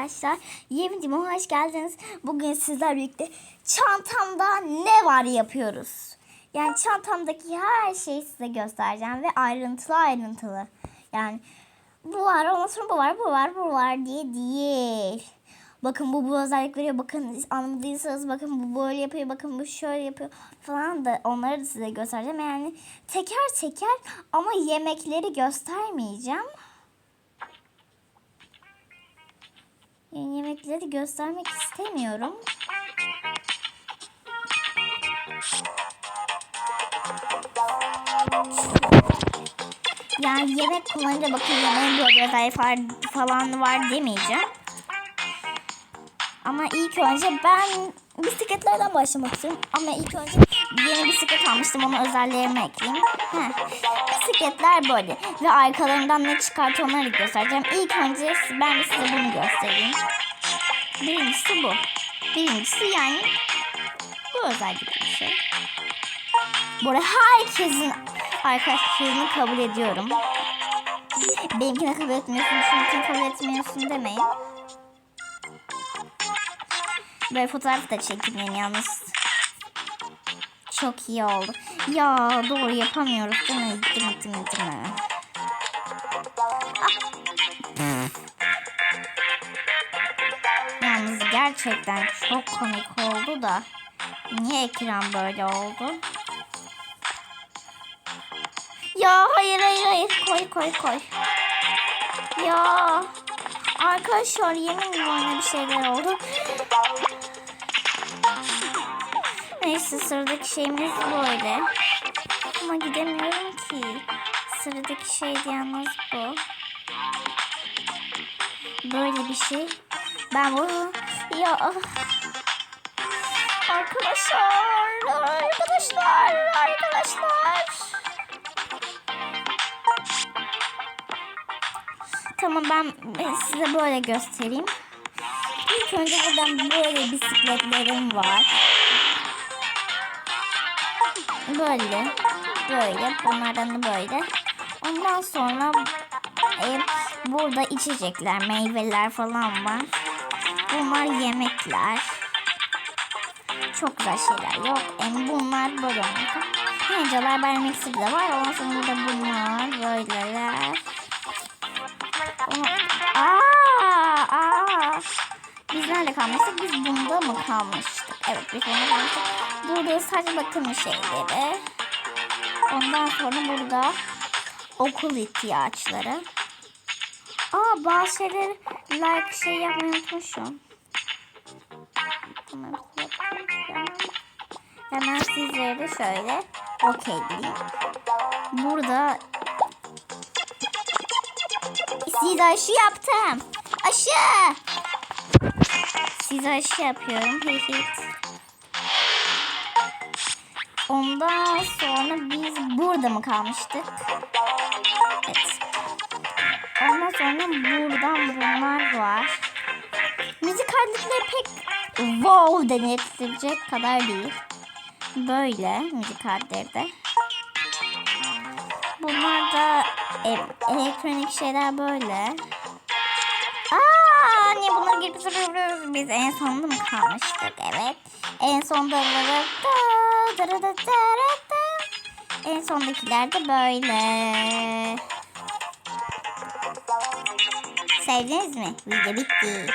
Arkadaşlar yeni hoş geldiniz. Bugün sizler birlikte çantamda ne var yapıyoruz. Yani çantamdaki her şeyi size göstereceğim ve ayrıntılı ayrıntılı. Yani bu var ondan sonra bu var bu var bu var diye değil. Bakın bu bu özellik veriyor. Bakın anlamadıysanız bakın bu böyle yapıyor. Bakın bu şöyle yapıyor falan da onları da size göstereceğim. Yani teker teker ama yemekleri göstermeyeceğim. Yemekleri göstermek istemiyorum. Yani yemek kullanınca bakın yemeğin böyle özelliği fa- falan var demeyeceğim. Ama ilk önce ben bisikletlerden başlamak istiyorum. Ama ilk önce yeni bisiklet almıştım. Onu özelliklerime ekleyeyim. Heh. Bisikletler böyle. Ve arkalarından ne çıkartıyor onları göstereceğim. İlk önce ben size bunu göstereyim. Birincisi bu. Birincisi yani bu özellik bir şey. Böyle herkesin arkadaşlarını kabul ediyorum. Benimkini kabul etmiyorsun, şununkini kabul etmiyorsun demeyin. Böyle fotoğraf da çektim yalnız. Çok iyi oldu. Ya doğru yapamıyoruz değil mi? Değil mi, değil mi, değil mi? Gerçekten çok komik oldu da. Niye ekran böyle oldu? Ya hayır hayır hayır. Koy koy koy. Ya. Arkadaşlar yemin bana bir şeyler oldu. Neyse sıradaki şeyimiz böyle. Ama gidemiyorum ki. Sıradaki şey yalnız bu. Böyle bir şey. Ben bunu... Ya... Arkadaşlar, arkadaşlar, arkadaşlar. Tamam ben size böyle göstereyim. İlk önce buradan böyle bisikletlerim var. Böyle. Böyle. Bunlardan da böyle. Ondan sonra e, burada içecekler, meyveler falan var. Bunlar yemekler. Çok güzel şeyler yok. Yani bunlar böyle. Ninjalar vermek iksiri de var. Ondan sonra burada bunlar böyleler. Aa, aa. Biz nerede kalmıştık? Biz bunda mı kalmıştık? Evet biz bunda kalmıştık. Burada saç bakım şeyleri. Ondan sonra burada okul ihtiyaçları. Aa bazı şeyler like şey yapmayı unutmuşum. Hemen sizlere de şöyle okey diyeyim. Burada size aşı yaptım. Aşı. Size aşı yapıyorum. Ondan sonra biz burada mı kalmıştık? Evet. Ondan sonra buradan bunlar var. Müzik aletleri pek wow denetilecek kadar değil. Böyle müzik aletleri de. Bunlar da e, elektronik şeyler böyle. Aa, niye bunları girip soruyoruz? Biz en sonunda mı kalmıştık? Evet. En sonda da da da da da da En sondakiler de böyle. Sevdiniz mi? Video bitti.